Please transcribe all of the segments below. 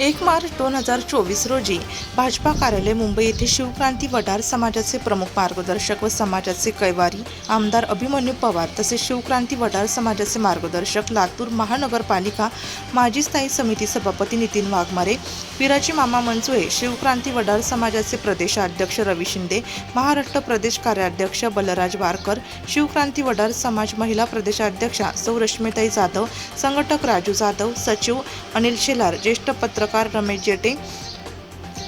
एक मार्च दोन हजार चोवीस रोजी भाजपा कार्यालय मुंबई येथे शिवक्रांती वडार समाजाचे प्रमुख मार्गदर्शक व समाजाचे कैवारी आमदार अभिमन्यू पवार तसेच शिवक्रांती वडार समाजाचे मार्गदर्शक लातूर महानगरपालिका माजी स्थायी समिती सभापती नितीन वाघमारे पिराची मामा मंचुळे शिवक्रांती वडार समाजाचे प्रदेशाध्यक्ष रवी शिंदे महाराष्ट्र प्रदेश कार्याध्यक्ष बलराज वारकर शिवक्रांती वडार समाज महिला प्रदेशाध्यक्षा सौ रश्मिताई जाधव संघटक राजू जाधव सचिव अनिल शेलार ज्येष्ठ पत्र पत्रकार रमेश जेटे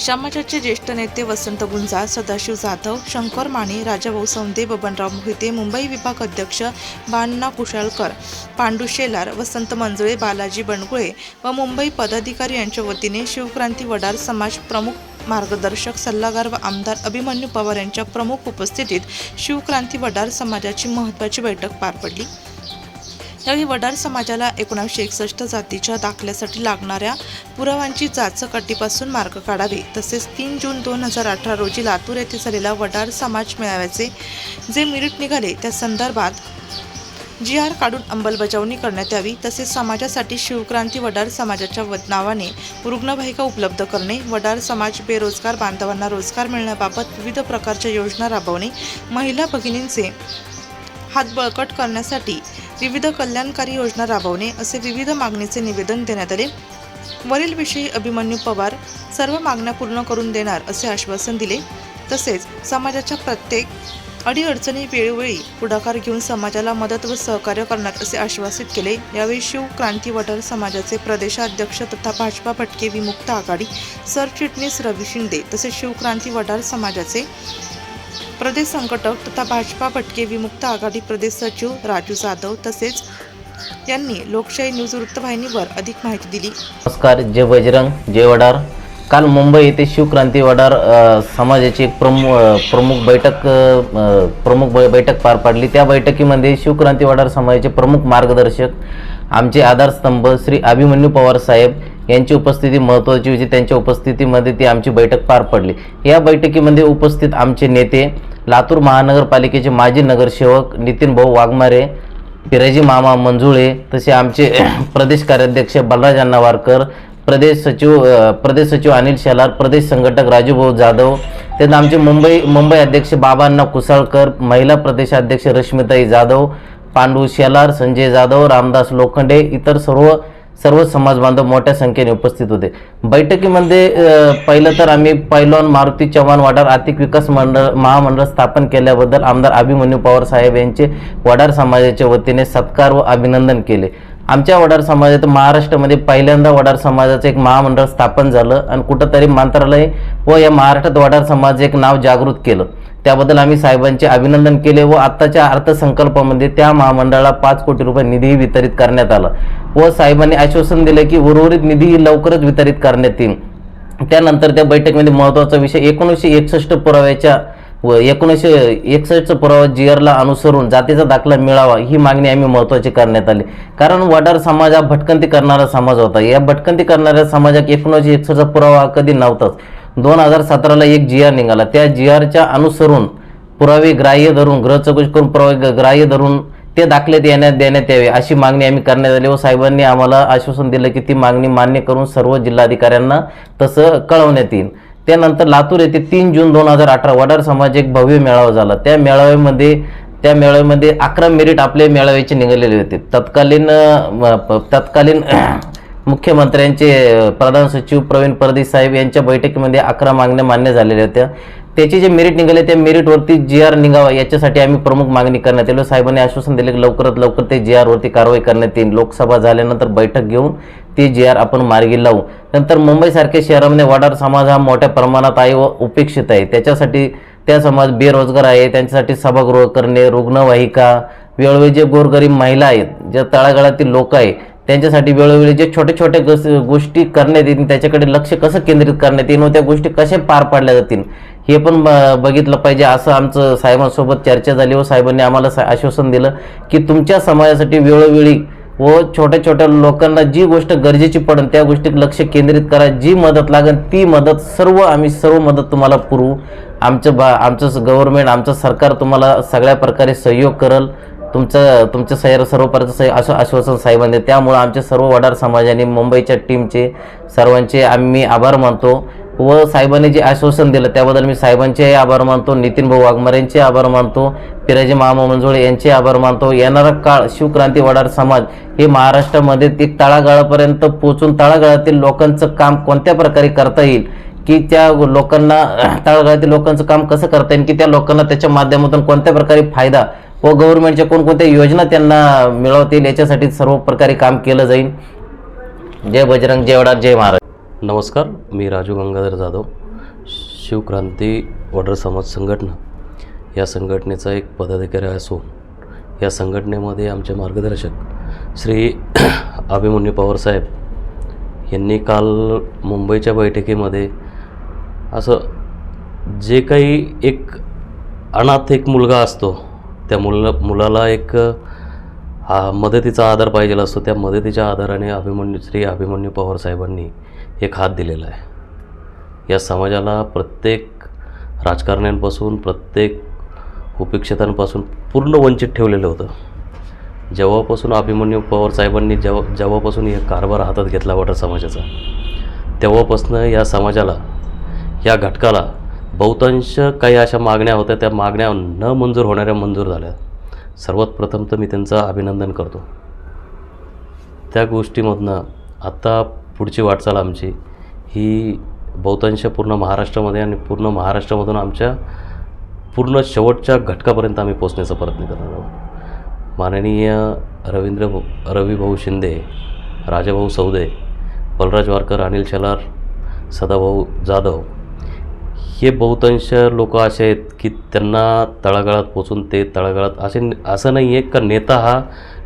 समाजाचे ज्येष्ठ नेते वसंत गुंजाळ सदाशिव जाधव शंकर माने राजाभाऊ सौंदे बबनराव मोहिते मुंबई विभाग अध्यक्ष बाण्णा कुशाळकर पांडू शेलार वसंत मंजुळे बालाजी बनगुळे व मुंबई पदाधिकारी यांच्या वतीने शिवक्रांती वडार समाज प्रमुख मार्गदर्शक सल्लागार व आमदार अभिमन्यू पवार यांच्या प्रमुख उपस्थितीत शिवक्रांती वडार समाजाची महत्त्वाची बैठक पार पडली. यावेळी वडार समाजाला एकोणावीसशे एकसष्ट जातीच्या दाखल्यासाठी लागणाऱ्या पुराव्यांची चाचकाटीपासून मार्ग काढावे. तसेच तीन जून दोन हजार अठरा रोजी लातूर येथे झालेला वडार समाज मेळाव्याचे जे मिरिट निघाले त्या संदर्भात जी आर काढून अंमलबजावणी करण्यात यावी. तसेच समाजासाठी शिवक्रांती वडार समाजाच्या नावाने रुग्णवाहिका उपलब्ध करणे वडार समाज बेरोजगार बांधवांना रोजगार मिळण्याबाबत विविध प्रकारच्या योजना राबवणे महिला भगिनींचे हात बळकट करण्यासाठी विविध कल्याणकारी योजना राबवणे असे विविध मागणीचे निवेदन देण्यात आले. वरील विषयी अभिमन्यू पवार सर्व मागण्या पूर्ण करून देणार असे आश्वासन दिले. तसेच समाजाच्या प्रत्येक अडीअडचणी वेळोवेळी पुढाकार घेऊन समाजाला मदत व सहकार्य करणार असे आश्वासित केले. यावेळी शिव क्रांती वडार समाजाचे प्रदेशाध्यक्ष तथा भाजपा भटके विमुक्त आघाडी सरचिटणीस रवी शिंदे तसेच शिवक्रांती वडार समाजाचे प्रदेश संघटक तथा भाजपा भटके विमुक्त आघाडी प्रदेश सचिव राजू जाधव तसेच यांनी लोकशाही न्यूज वृत्तवाहिनीवर अधिक माहिती दिली. नमस्कार जय बजरंग जय वडार. काल मुंबई येथे शिवक्रांती वडार अ, समाजाची एक प्रमुख प्रमुख बैठक अ, प्रमुख बै- बैठक पार पाडली. त्या बैठकीमध्ये शिवक्रांती वडार समाजाचे प्रमुख मार्गदर्शक आमचे आधारस्तंभ श्री अभिमन्यू पवार साहेब यांची उपस्थिती महत्त्वाची होती. त्यांच्या उपस्थितीमध्ये ती आमची बैठक पार पडली. या बैठकीमध्ये उपस्थित आमचे नेते लातूर महानगरपालिकेचे माजी नगरसेवक नितीन भाऊ वाघमारे पिराजी मामा मंजुळे तसे आमचे प्रदेश कार्याध्यक्ष बलराज अण्णा वारकर प्रदेश सचिव प्रदेश सचिव अनिल शेलार प्रदेश संघटक राजूभाऊ जाधव त्यांना आमचे मुंबई मुंबई अध्यक्ष बाबांना कुसाळकर महिला प्रदेशाध्यक्ष रश्मिताई जाधव पांडू शेलार संजय जाधव रामदास लोखंडे इतर सर्व सर्व समाज बांधव मोठ्या संख्येने उपस्थित होते. बैठकीमध्ये पहिलं तर आम्ही पैलवान मारुती चव्हाण वाडार आर्थिक विकास मंडळ महामंडळ स्थापन केल्याबद्दल आमदार अभिमन्यू पवार साहेब यांचे वडार समाजाच्या वतीने सत्कार व अभिनंदन केले. आमच्या वडार समाजात महाराष्ट्रामध्ये पहिल्यांदा वडार समाजाचं एक महामंडळ स्थापन झालं आणि कुठंतरी मंत्रालय व या महाराष्ट्रात वडार समाज एक नाव जागृत केलं. त्याबद्दल आम्ही साहेबांचे अभिनंदन केले व आत्ताच्या अर्थसंकल्पामध्ये त्या महामंडळाला पाच कोटी रुपये निधीही वितरित करण्यात आला. व साहेबांनी आश्वासन दिले की उर्वरित निधीही लवकरच वितरित करण्यात येईल. त्यानंतर त्या बैठकीमध्ये महत्त्वाचा विषय एकोणीसशे एकसष्ट पुराव्याच्या व एकोणीसशे एकसष्टचा पुरावा जी आरला अनुसरून जातीचा दाखला मिळावा ही मागणी आम्ही महत्त्वाची करण्यात आली. कारण वडार समाज हा भटकंती करणारा समाज होता. या भटकंती करणाऱ्या समाजात एकोणीसशे एकसष्टचा पुरावा कधी नव्हताच. दोन हजार सतराला एक जी आर निघाला. त्या जी आरच्या अनुसरून पुरावे ग्राह्य धरून ग्रह चौकशी करून पुरावे ग्राह्य धरून ते दाखले देण्यात देण्यात यावे अशी मागणी आम्ही करण्यात आली व साहेबांनी आम्हाला आश्वासन दिलं की ती मागणी मान्य करून सर्व जिल्हाधिकाऱ्यांना तसं कळवण्यात येईल. त्यानंतर लातूर येथे तीन जून दोन हजार अठरा वडार समाज एक भव्य मेळावा झाला. त्या मेळाव्यामध्ये त्या मेळाव्यामध्ये अकरा मेरिट आपले मेळाव्याचे निघालेले होते. तत्कालीन तत्कालीन मुख्यमंत्र्यांचे प्रधान सचिव प्रवीण परदेश साहेब यांच्या बैठकीमध्ये अकरा मागण्या मान्य झालेल्या होत्या. त्याचे जे मेरिट निघाले त्या मेरिटवरती जी आर निघावा याच्यासाठी आम्ही प्रमुख मागणी करण्यात आलो. साहेबांनी आश्वासन दिले की लवकरात लवकर ते जी आरवरती कारवाई करण्यात येईल. लोकसभा झाल्यानंतर बैठक घेऊन ते जी आर आपण मार्गी लावू. नंतर मुंबईसारख्या शहरामध्ये वाडार समाज हा मोठ्या प्रमाणात आहे व उपेक्षित आहे. त्याच्यासाठी त्या समाज बेरोजगार आहे. त्यांच्यासाठी सभागृह करणे रुग्णवाहिका वेळोवेळी जे गोरगरीब महिला आहेत ज्या तळागाळातील लोक आहे त्यांच्यासाठी वेळोवेळी जे छोटे छोटे गस गोष्टी करण्यात येतील त्याच्याकडे लक्ष कसं केंद्रित करण्यात येईल व त्या गोष्टी कशा पार पाडल्या जातील हे पण ब- बघितलं पाहिजे. असं आमचं साहेबांसोबत चर्चा झाली व साहेबांनी आम्हाला सा- आश्वासन दिलं की तुमच्या समाजासाठी वेळोवेळी व छोट्या छोट्या लोकांना जी गोष्ट गरजेची पडेल त्या गोष्टीत लक्ष केंद्रित करा. जी मदत लागेल ती मदत सर्व आम्ही सर्व मदत तुम्हाला पुरवू. आमचं बा आमचं गव्हर्नमेंट आमचं सरकार तुम्हाला सगळ्या प्रकारे सहयोग करल. तुमचं तुमचं सैर सर्व प्रकारचं सै आश्वासन साहेबांनी त्यामुळं आमच्या सर्व वडार समाजाने मुंबईच्या टीमचे सर्वांचे आम्ही आभार मानतो. व साहेबांनी जे आश्वासन दिलं त्याबद्दल मी साहेबांचेही आभार मानतो. नितीन भाऊ वाघमारे यांचे आभार मानतो. पिराजी मामा मंजुळे यांचे आभार मानतो. येणारा काळ शिवक्रांती वडार समाज हे महाराष्ट्रामध्ये ते तळागाळापर्यंत पोचून तळागाळातील लोकांचं काम कोणत्या प्रकारे करता येईल? की त्या लोकांना तळागाळातील लोकांचं काम कसं करता येईल? की त्या लोकांना त्याच्या माध्यमातून कोणत्या प्रकारे फायदा व गव्हर्नमेंटच्या कोणकोणत्या योजना त्यांना मिळवतील याच्यासाठी सर्व प्रकारे काम केलं जाईल. जय बजरंग जय वडार जय महाराज. नमस्कार मी राजू गंगाधर जाधव शिवक्रांती वडर समाज संघटना. या संघटनेचा एक पदाधिकारी असून या संघटनेमध्ये आमचे मार्गदर्शक श्री अभिमन्यू पवारसाहेब यांनी काल मुंबईच्या बैठकीमध्ये असं जे काही एक अनाथ एक मुलगा असतो त्या मुला मुलाला एक हा मदतीचा आधार पाहिजे असतो. त्या मदतीच्या आधाराने अभिमन्यू श्री अभिमन्यू पवार साहेबांनी एक हात दिलेला आहे. या समाजाला प्रत्येक राजकारण्यांपासून प्रत्येक उपेक्षितांपासून पूर्ण वंचित ठेवलेलं होतं. जेव्हापासून अभिमन्यू पवार साहेबांनी जेव्हा जेव्हापासून हे कारभार हातात घेतला वाटत समाजाचा तेव्हापासून या समाजाला या घटकाला बहुतांश काही अशा मागण्या होत्या त्या मागण्या न मंजूर होणाऱ्या मंजूर झाल्या. सर्वात प्रथम तर मी त्यांचं अभिनंदन करतो. त्या गोष्टीमधनं आत्ता पुढची वाटचाल आमची ही बहुतांश पूर्ण महाराष्ट्रामध्ये आणि पूर्ण महाराष्ट्रामधून आमच्या पूर्ण शेवटच्या घटकापर्यंत आम्ही पोचण्याचा प्रयत्न करणार आहोत. माननीय रवींद्र रवीभाऊ रविभाऊ शिंदे राजाभाऊ सौदे बलराज वारकर अनिल शेलार सदाभाऊ जाधव हे बहुतांश लोक असे आहेत की त्यांना तळागाळात पोचून ते तळागाळात असे असं नाही आहे का नेता हा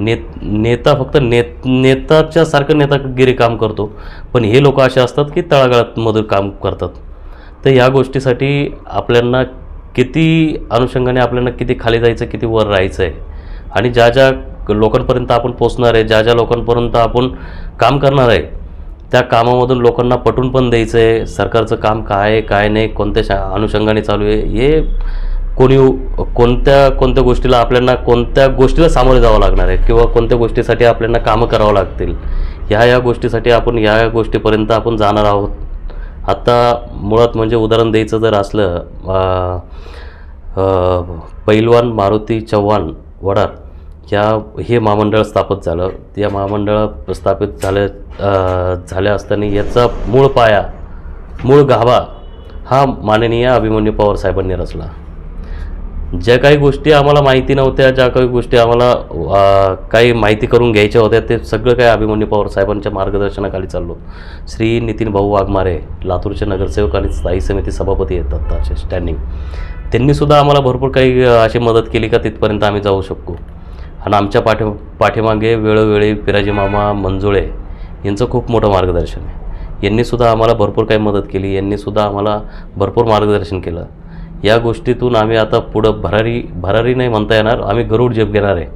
नेत नेता फक्त नेत नेताच्या सारखं नेतागिरी काम करतो. पण हे लोक असे असतात की तळागाळातमधून काम करतात. तर या गोष्टीसाठी आपल्यांना किती अनुषंगाने आपल्याला किती खाली जायचं किती वर राहायचं आहे. आणि ज्या ज्या लोकांपर्यंत आपण पोचणार आहे ज्या ज्या लोकांपर्यंत आपण काम करणार आहे त्या कामामधून लोकांना पटवून पण द्यायचं आहे सरकारचं काम काय आहे काय नाही कोणत्या शा अनुषंगाने चालू आहे हे कोणी कोणत्या कोणत्या गोष्टीला आपल्याला कोणत्या गोष्टीला सामोरे जावं लागणार आहे किंवा कोणत्या गोष्टीसाठी आपल्याला कामं करावं लागतील. ह्या या गोष्टीसाठी आपण ह्या या गोष्टीपर्यंत आपण जाणार आहोत. आत्ता मुळात म्हणजे उदाहरण द्यायचं जर असलं पैलवान मारुती चव्हाण वडार ह्या हे महामंडळ स्थापित झालं. त्या महामंडळ स्थापित झाल्या झाल्या असताना याचा मूळ पाया मूळ गाभा हा माननीय अभिमन्यू पवार साहेबांनी रचला. ज्या काही गोष्टी आम्हाला माहिती नव्हत्या ज्या काही गोष्टी आम्हाला काही माहिती करून घ्यायच्या होत्या ते सगळं काही अभिमन्यू पवार साहेबांच्या मार्गदर्शनाखाली चाललो. श्री नितीन भाऊ वाघमारे लातूरचे नगरसेवक आणि स्थायी समिती सभापती आहेत आत्ताचे स्टँडिंग त्यांनीसुद्धा आम्हाला भरपूर काही अशी मदत केली का तिथपर्यंत आम्ही जाऊ शकतो आणि आमच्या पाठी पाठीमागे वेळोवेळी पिराजी मामा मंजुळे यांचं खूप मोठं मार्गदर्शन आहे. यांनीसुद्धा आम्हाला भरपूर काही मदत केली. यांनीसुद्धा आम्हाला भरपूर मार्गदर्शन केलं. या गोष्टीतून आम्ही आता पुढं भरारी भरारी नाही म्हणता येणार. आम्ही गरुड झेप घेणार आहे.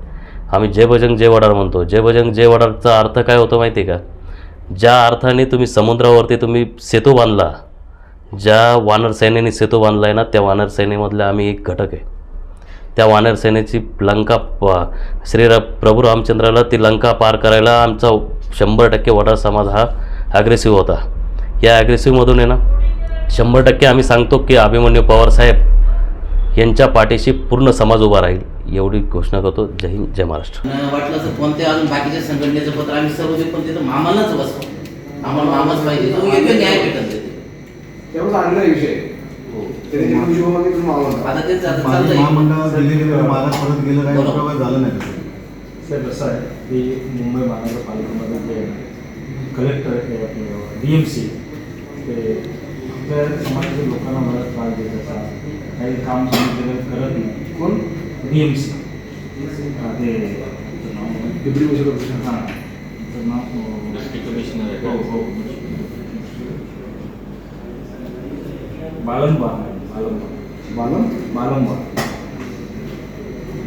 आम्ही जय भजंग जय वडार म्हणतो. जय भजंग जय वडारचा अर्थ काय होतो माहिती आहे का? ज्या अर्थाने तुम्ही समुद्रावरती तुम्ही सेतू बांधला ज्या वानर सैन्याने सेतू बांधला आहे ना त्या वानर सैन्यामधला आम्ही एक घटक आहे. त्या वानर सेनेची लंका प श्री र प्रभू रामचंद्राला ती लंका पार करायला आमचा शंभर टक्के वडार समाज हा ॲग्रेसिव्ह होता. या ॲग्रेसिव्हमधून आहे ना शंभर टक्के आम्ही सांगतो की अभिमन्यू पवार साहेब यांच्या पाठीशी पूर्ण समाज उभा राहील एवढी घोषणा करतो. जय हिंद जय महाराष्ट्र. वाटलं तर कोणत्या अजून बाकीच्या संघटनेचं पत्र आम्ही सर्व जे पण तिथं मामालाच बसतो. आम्हाला मामाच पाहिजे. तो योग्य न्याय भेटत विषय आता तेच आता माझे चाललंय महामंडळात गेले गेले महाराज परत गेलं काय बरोबर. प्रवास झालं नाही त्याचं. सर कसं आहे की मुंबई महानगरपालिकेमध्ये जे कलेक्टर डी एम सी ते आपल्या समाजाच्या लोकांना मला त्रास काम सांगितलेलं करत नाही कोण डी एम सी ते बालंबा बालंबा बालम बालंबा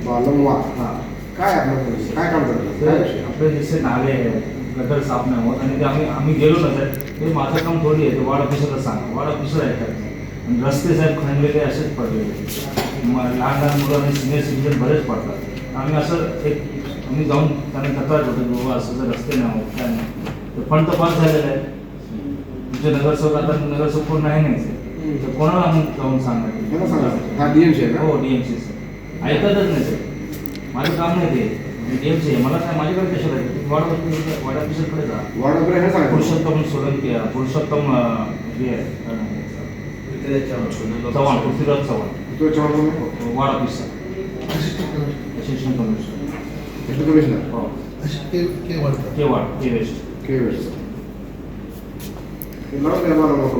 बालमवार हां. काय आपलं पोलीस काय काम तर विषय आपले जसे नाले आहेत गटर साफ नाही होत आणि ते आम्ही आम्ही गेलो ना साहेब ते माझं काम थोडी आहे ते वार्ड ऑफिसरला सांगा. वार्ड ऑफिसर ऐकत नाही आणि रस्ते साहेब खणलेले असेच पडलेले म- लहान लहान मुलं आणि सिनियर सिटीजन बरेच पडतात. आम्ही असं एक आम्ही जाऊन त्यांना तक्रार करतो की बाबा असं जर रस्ते नाही होत, काय नाही तर फंड तर पास झालेला आहे तुमचे नगरसेवक आता नगरसेवक कोण नाही नाही तर कोणाला आम्ही जाऊन त्यांना सांगा. सांगणार हा डीएमसी आहे हो का डीएमसी सर ऐकतच नाही सर माझं काम नाही ते. डीएमसी आहे. मला काय माझ्याकडे कशाला येतं वार्ड ऑफिसर वार्ड ऑफिसरकडे जा? वार्ड ऑपरेटर हे सांगा. पुरुषोत्तम सोलंकी आहे, पुरुषोत्तम अं, हे आहे काय म्हणतात त्याचं? चव्हाण पृथ्वीराज चव्हाण. तो चव्हाण कोण? Ward officer assistant commissioner. Commissioner? हो. K ward? के वेस्ट. के वेळेस हे मला नको